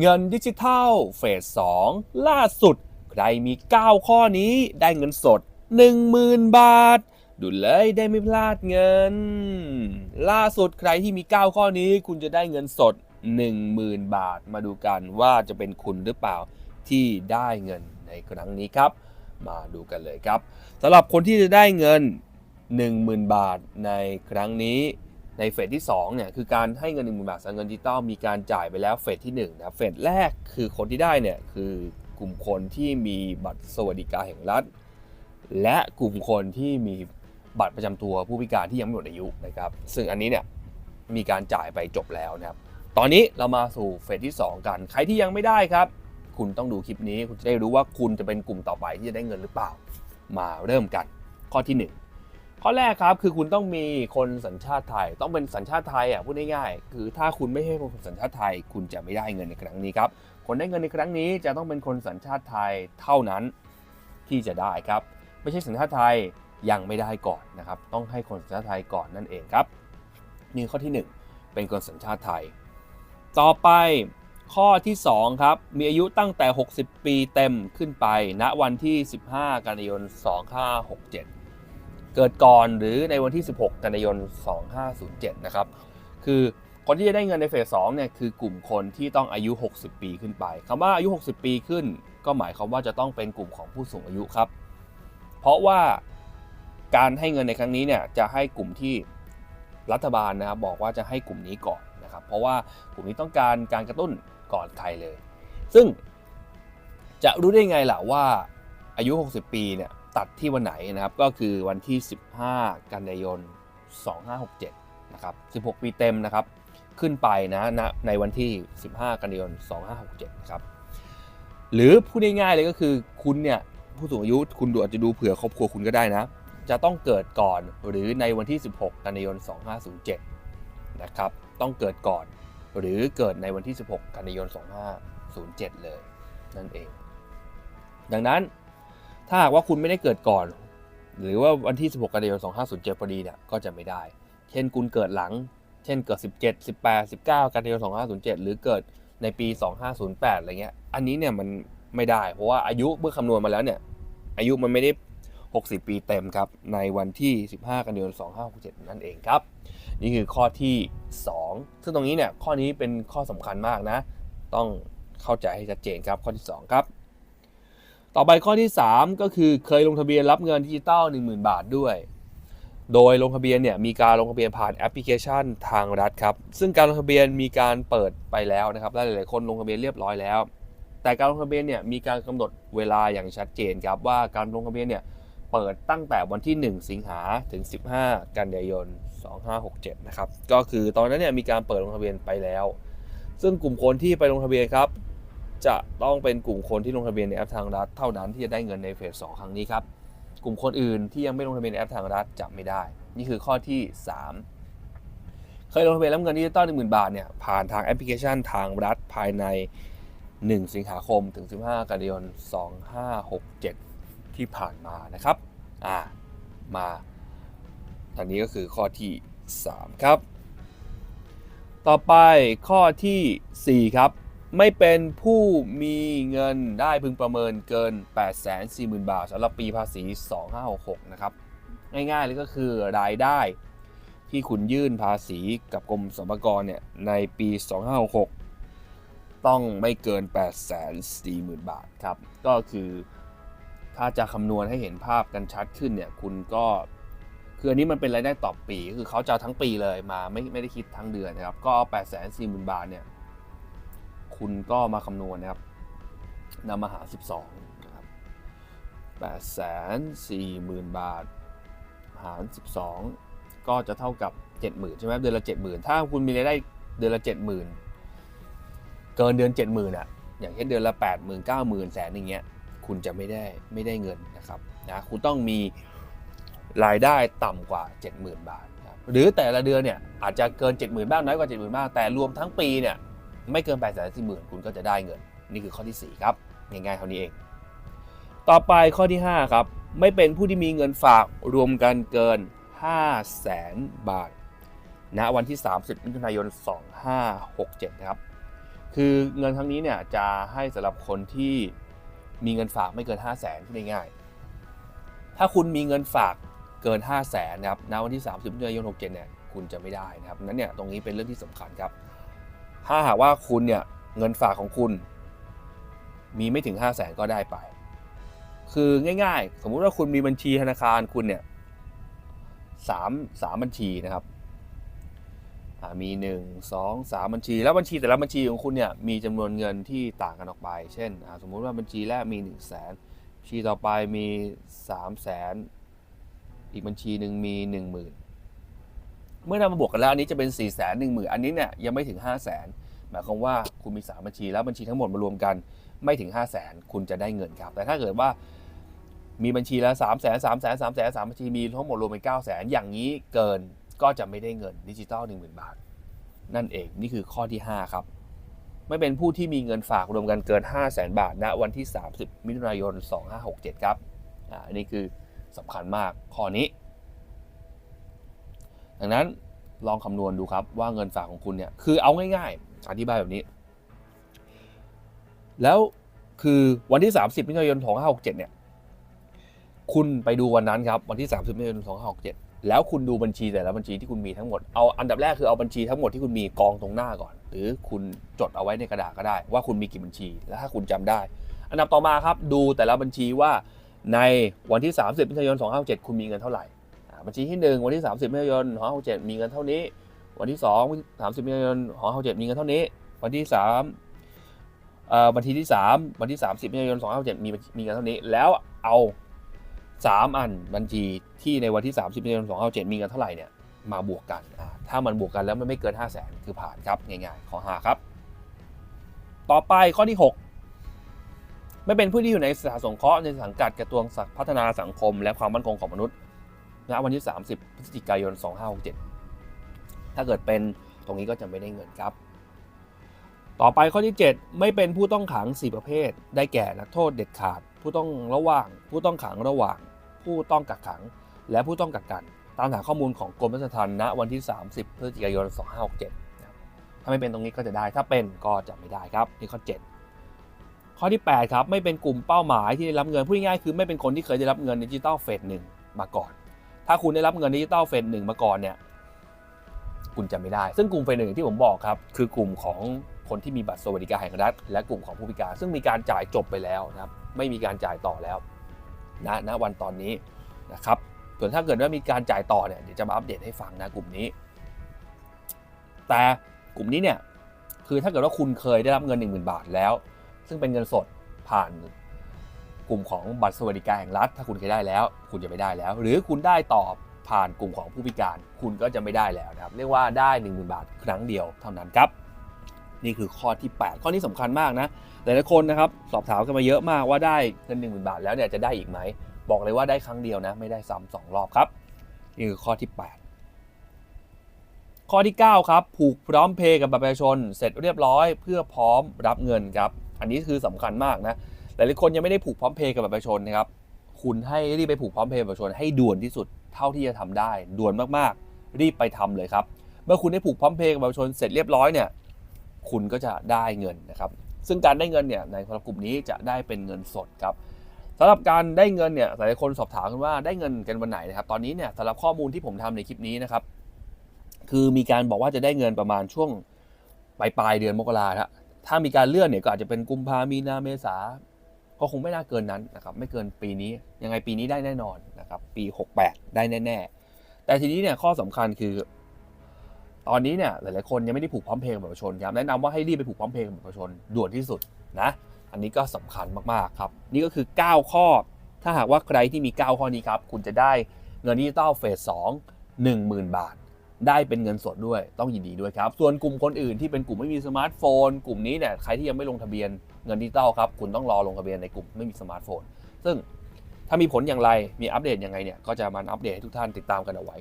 เงินดิจิทัลเฟส 2 ล่าสุด ใครมี 9 ข้อนี้ได้เงินสด 10,000 บาท ดูเลยได้ไม่พลาดเงิน ล่าสุดใครที่มี 9 ข้อนี้คุณจะได้เงินสด 10,000 บาท มาดูกันว่าจะเป็นคุณหรือเปล่าที่ได้เงินในครั้งนี้ครับ มาดูกันเลยครับสำหรับคนที่จะได้เงิน 10,000 บาทในครั้งนี้ ในเฟสที่2เนี่ยคือการให้เงิน1 0,000บาทสำหรับเงินดิจิตอลมีการจ่ายไปแล้วเฟสที่1นะครับเฟสแรกคือคนที่ได้เนี่ยคือกลุ่มคนที่มีบัตรสวัสดิการแห่งรัฐ และกลุ่มคนที่มีบัตรประจำตัวผู้พิการที่ยังไม่หมดอายุนะครับซึ่งอันนี้เนี่ยมีการจ่ายไปจบแล้วนะครับตอนนี้เรามาสู่เฟสที่ 2 กัน ใครที่ยังไม่ได้ครับ คุณต้องดูคลิปนี้คุณจะได้รู้ว่าคุณจะเป็นกลุ่มต่อไปที่จะได้เงินหรือเปล่า มาเริ่มกันข้อที่ 1 ข้อแรกครับคือคุณต้องมีคนสัญชาติไทย ต้องเป็นสัญชาติไทยอะพูดง่ายๆคือถ้าคุณไม่ใช่คนสัญชาติไทย คุณจะไม่ได้เงินในครั้งนี้ครับคนได้เงินในครั้งนี้จะต้องเป็นคนสัญชาติไทยเท่านั้นที่จะได้ครับ ไม่ใช่สัญชาติไทยยังไม่ได้ก่อนนะครับ ต้องให้คนสัญชาติไทยก่อนนั่นเองครับนี่ข้อที่ 1 เป็นคนสัญชาติไทย ต่อไปข้อที่2ครับมีอายุตั้งแต่ 60 ปีเต็มขึ้นไปณวันที่ 15 กันยายน2567 เกิดก่อนหรือในวันที่ 16 กันยายน 2507 นะครับ คือคนที่จะได้เงินในเฟส2เนี่ยคือกลุ่มคนที่ต้องอายุ 60 ปีขึ้นไปคำว่าอายุ 60 ปีขึ้น ก็หมายความว่าจะต้องเป็นกลุ่มของผู้สูงอายุครับ เพราะว่าการให้เงินในครั้งนี้เนี่ยจะให้กลุ่มที่รัฐบาลนะครับบอกว่าจะให้กลุ่มนี้ก่อนนะครับ เพราะว่ากลุ่มนี้ต้องการการกระตุ้นก่อนใครเลย ซึ่งจะรู้ได้ไงล่ะว่าอายุ 60 ปีเนี่ย ตัดที่วันไหนนะครับ ก็คือวันที่ 15 กันยายน 2567 นะครับ 16 ปีเต็มนะครับ ขึ้นไปนะณในวันที่ 15 กันยายน 2567 นะครับ หรือพูดง่ายๆเลยก็คือคุณเนี่ยผู้สูงอายุคุณดูอาจจะดูเผื่อครอบครัวคุณก็ได้นะ จะต้องเกิดก่อนหรือในวันที่ 16 กันยายน 2507 นะครับ ต้องเกิดก่อนหรือเกิดในวันที่ 16 กันยายน 2507 เลยนั่นเอง ดังนั้น ถ้าหากว่าคุณไม่ได้เกิดก่อน หรือว่าวันที่ 16 กันยายน 2507 พอดีเนี่ยก็จะไม่ได้ เช่นคุณเกิดหลัง เช่นเกิด 17 18 19 กันยายน 2507 หรือเกิดในปี 2508 อะไรเงี้ย อันนี้เนี่ยมันไม่ได้ เพราะว่าอายุเมื่อคำนวณมาแล้วเนี่ย อายุมันไม่ได้ 60 ปีเต็มครับ ในวันที่ 15 กันยายน 2567 นั่นเองครับ นี่คือข้อที่ 2 ซึ่งตรงนี้เนี่ยข้อนี้เป็นข้อสำคัญมากนะ ต้องเข้าใจให้ชัดเจนครับข้อที่ 2 ครับ ต่อไปข้อที่ 3 ก็คือเคยลงทะเบียนรับเงินดิจิตอล10,000 บาทด้วย โดยลงทะเบียนเนี่ยมีการลงทะเบียนผ่านแอปพลิเคชันทางรัฐครับ ซึ่งการลงทะเบียนมีการเปิดไปแล้วนะครับและหลายๆคนลงทะเบียนเรียบร้อยแล้ว แต่การลงทะเบียนเนี่ยมีการกำหนดเวลาอย่างชัดเจนครับว่าการลงทะเบียนเนี่ยเปิดตั้งแต่วันที่ 1 สิงหาถึง 15 กันยายน 2567 นะครับ ก็คือตอนนั้นเนี่ยมีการเปิดลงทะเบียนไปแล้ว ซึ่งกลุ่มคนที่ไปลงทะเบียนครับ จะต้องเป็นกลุ่มคนที่ลงทะเบียนในแอปทางรัฐเท่านั้นที่จะได้เงินในเฟส2ครั้งนี้ครับ กลุ่มคนอื่นที่ยังไม่ลงทะเบียนในแอปทางรัฐจะไม่ได้ นี่คือข้อที่ 3 เคยลงทะเบียนรับเงินดิจิตอล10,000บาทเนี่ยผ่านทางแอปพลิเคชันทางรัฐภายใน 1 สิงหาคมถึง 15 กันยายน 2567 ที่ผ่านมานะครับอ่ามาอันนี้ก็คือข้อที่ 3 ครับ ต่อไปข้อที่ 4 ครับ ไม่เป็นผู้มีเงินได้พึงประเมินเกิน 840,000 บาทสำหรับปีภาษี 2566 นะครับ ง่ายๆเลยก็คือรายได้ที่คุณยื่นภาษีกับกรมสรรพากรเนี่ยในปี 2566 ต้องไม่เกิน 840,000 บาทครับ ก็คือถ้าจะคำนวณให้เห็นภาพกันชัดขึ้นเนี่ยคุณก็คืออันนี้มันเป็นรายได้ต่อปี คือเขาจะทั้งปีเลยมาไม่ไม่ได้คิดทั้งเดือนนะครับ ก็เอา840,000 บาทเนี่ย คุณก็มาคำนวณนะครับนำมาหา 12นะครับ840,000 บาท หาร 12 ก็จะเท่ากับ 70,000 ใช่ไหมเดือนละ 70,000 ถ้าคุณมีรายได้เดือนละ 70,000 เกินเดือน 70,000อะอย่างเช่นเดือนละ 80,000 90,000แสนอย่างเงี้ยคุณจะไม่ได้ไม่ได้เงินนะครับนะคุณต้องมีรายได้ต่ำกว่า 70,000 บาทนะครับหรือแต่ละเดือนเนี่ยอาจจะเกิน 70,000 บ้างน้อยกว่า 70,000 บ้างแต่รวมทั้งปีเนี่ย ไม่เกิน8 4 0 0 0 0คุณก็จะได้เงิน นี่คือข้อที่ 4 ครับ ง่ายๆเท่านี้เอง ต่อไปข้อที่ 5 ครับ ไม่เป็นผู้ที่มีเงินฝากรวมกันเกิน 5 0 0แสนบาท ณวันที่ 30มิถุนายน 2567 นะครับ คือเงินครั้งนี้เนี่ยจะให้สำหรับคนที่มีเงินฝากไม่เกิน 5 0 0แสนพูดง่ายๆถ้าคุณมีเงินฝากเกิน 5 0 0แสนนะครับณวันที่ 30มิถุนายน 67 เนี่ยคุณจะไม่ได้นะครับนั้นเนี่ยตรงนี้เป็นเรื่องที่สำคัญครับ ถ้าหากว่าคุณเนี่ยเงินฝากของคุณ มีไม่ถึง 5 0 0แสนก็ได้ไป คือง่าย ๆ สมมุติว่าคุณมีบัญชีธนาคารคุณเนี่ยสามสามบัญชีนะครับอ่ามี1 2 3 บัญชี แล้วบัญชีแต่ละบัญชีของคุณเนี่ยมีจำนวนเงินที่ต่างกันออกไป เช่น สมมุติว่าบัญชีแรกมี 1 0 0 0 0แสนบัญชีต่อไปมี 3 0 0แสนอีกบัญชีหนึ่งมี 1 0,000 เมื่อนำมาบวกกันแล้วอันนี้จะเป็น 4 1 0 0 0 0อันนี้เนี่ยยังไม่ถึง 5 0 0แสนหมายความว่าคุณมี 3 บัญชีแล้วบัญชีทั้งหมดมารวมกันไม่ถึง 5 0 0แสนคุณจะได้เงินครับ แต่ถ้าเกิดว่ามีบัญชีแล้ว3 0 0แสน3 0 0แสน3 0 0แสน3บัญชีมีทั้งหมดรวมเป็น 9 0 0แสนอย่างนี้เกินก็จะไม่ได้เงินดิจิตอล10,000 บาท นั่นเองนี่คือข้อที่ 5 ครับไม่เป็นผู้ที่มีเงินฝากรวมกันเกิน 5 0 0แสนบาทณวันที่ 30 มิถุนายน 2567 ครับอ่าอันนี้คือสำคัญมากข้อนี้ ดังนั้นลองคำนวณดูครับว่าเงินฝากของคุณเนี่ยคือเอาง่ายๆ อธิบายแบบนี้ แล้วคือวันที่ 30มิถุนายน2567เนี่ยคุณไปดูวันนั้นครับวันที่ 30มิถุนายน2567 แล้วคุณดูบัญชีแต่ละบัญชีที่คุณมีทั้งหมดเอาอันดับแรกคือเอาบัญชีทั้งหมดที่คุณมีกองตรงหน้าก่อน หรือคุณจดเอาไว้ในกระดาษก็ได้ ว่าคุณมีกี่บัญชี แล้วถ้าคุณจำได้ อันดับต่อมาครับดูแต่ละบัญชีว่าในวันที่ 30มิถุนายน2567 คุณมีเงินเท่าไหร่ บัญชีที่ 1 วันที่ 30มิถุนายน2567มีเงินเท่านี้ วันที่2 30มิถุนายน2567มีเงินเท่านี้ วันที่3เอ่อบัญชีที่ 3 วันที่ 30มิถุนายน2567มีมีเงินเท่านี้ แล้วเอา3 อันบัญชีที่ในวันที่ 30มิถุนายน2567มีเงินเท่าไหร่เนี่ยมาบวกกัน ถ้ามันบวกกันแล้วมันไม่เกิน 5 0 0 0 0 0 คือผ่านครับ ง่ายๆข้อ5ครับ ต่อไปข้อที่ 6 ไม่เป็นผู้ที่อยู่ในสถานสงเคราะห์ในสังกัดกระทรวงพัฒนาสังคม และความมั่นคงของมนุษย์ ณวันที่ 30 พฤศจิกายน 2567 ถ้าเกิดเป็นตรงนี้ก็จะไม่ได้เงินครับ ต่อไปข้อที่ 7 ไม่เป็นผู้ต้องขัง 4 ประเภท ได้แก่นักโทษเด็ดขาด ผู้ต้องระหว่าง ผู้ต้องขังระหว่าง ผู้ต้องกักขัง และผู้ต้องกักกันตามหาข้อมูลของกรมราชทัณฑ์ณวันที่ 30 พฤศจิกายน 2567นะครับถ้าไม่เป็นตรงนี้ก็จะได้ ถ้าเป็นก็จะไม่ได้ครับนี่ข้อ 7 ข้อที่ 8 ครับ ไม่เป็นกลุ่มเป้าหมายที่ได้รับเงิน พูดง่ายๆคือไม่เป็นคนที่เคยได้รับเงินดิจิตอลเฟสหนึ่งมาก่อน ถ้าคุณได้รับเงินดิจิตอลเฟสหนึ่งมาก่อนเนี่ยคุณจะไม่ได้ ซึ่งกลุ่มเฟสหนึ่งที่ผมบอกครับ คือกลุ่มของคนที่มีบัตรสวัสดิการแห่งรัฐ และกลุ่มของผู้พิการ ซึ่งมีการจ่ายจบไปแล้วนะครับ ไม่มีการจ่ายต่อแล้วนะณวันตอนนี้นะครับ ส่วนถ้าเกิดว่ามีการจ่ายต่อเนี่ยเดี๋ยวจะมาอัปเดตให้ฟังนะกลุ่มนี้ แต่กลุ่มนี้เนี่ยคือถ้าเกิดว่าคุณเคยได้รับเงิน 1 0,000 บาทแล้ว ซึ่งเป็นเงินสดผ่าน กลุ่มของบัตรสวัสดิการแห่งรัฐ ถ้าคุณเคยได้แล้ว คุณจะไม่ได้แล้ว หรือคุณได้ตอบผ่านกลุ่มของผู้พิการ คุณก็จะไม่ได้แล้วนะครับ เรียกว่าได้ 1 0,000 บาทครั้งเดียวเท่านั้นครับ นี่คือข้อที่ 8 ข้อนี้สำคัญมากนะ หลายๆคนนะครับสอบถามกันมาเยอะมากว่าได้เงิน1 0,000บาทแล้วเนี่ยจะได้อีกไหม บอกเลยว่าได้ครั้งเดียวนะ ไม่ได้ซ้ำสองรอบครับ นี่คือข้อที่ 8 ข้อที่ 9 ครับ ผูกพร้อมเพย์กับบัตรประชาชน เสร็จเรียบร้อย เพื่อพร้อมรับเงินครับ อันนี้คือสำคัญมากนะ หลายๆคนยังไม่ได้ผูกพร้อมเพย์กับบัตรประชาชนนะครับ คุณให้รีบไปผูกพร้อมเพย์บัตรประชาชนให้ด่วนที่สุดเท่าที่จะทำได้ ด่วนมากๆ รีบไปทำเลยครับ เมื่อคุณได้ผูกพร้อมเพย์กับบัตรประชาชนเสร็จเรียบร้อยเนี่ย คุณก็จะได้เงินนะครับ ซึ่งการได้เงินเนี่ยในสำหรับกลุ่มนี้จะได้เป็นเงินสดครับสำหรับการได้เงินเนี่ยหลายคนสอบถามกันว่าได้เงินกันวันไหนนะครับ ตอนนี้เนี่ยสำหรับข้อมูลที่ผมทำในคลิปนี้นะครับ คือมีการบอกว่าจะได้เงินประมาณช่วงปลายปลายเดือนมกราครับถ้ามีการเลื่อนเนี่ยก็อาจจะเป็นกุมภามีนาเมษา ก็คงไม่น่าเกินนั้นนะครับไม่เกินปีนี้ยังไงปีนี้ได้แน่นอนนะครับปี 68 ได้แน่ ๆ แต่ทีนี้เนี่ยข้อสำคัญคือ ตอนนี้เนี่ยหลายๆคนยังไม่ได้ผูกพร้อมเพย์กับบัตรประชาชนครับแนะนำว่าให้รีบไปผูกพร้อมเพย์กับบัตรประชาชนด่วนที่สุดนะอันนี้ก็สำคัญมากๆครับนี่ก็คือ 9 ข้อ ถ้าหากว่าใครที่มี 9 ข้อนี้ครับคุณจะได้เงินดิจิตอลเฟส2 10,000 บาท ได้เป็นเงินสดด้วยต้องยินดีด้วยครับ ส่วนกลุ่มคนอื่นที่เป็นกลุ่มไม่มีสมาร์ทโฟน กลุ่มนี้เนี่ยใครที่ยังไม่ลงทะเบียนเงินดิจิตอลครับคุณต้องรอลงทะเบียนในกลุ่มไม่มีสมาร์ทโฟน ซึ่งถ้ามีผลอย่างไรมีอัปเดตยังไงเนี่ยก็จะมาอัปเดตให้ทุกท่านติดตามกันเอาไว้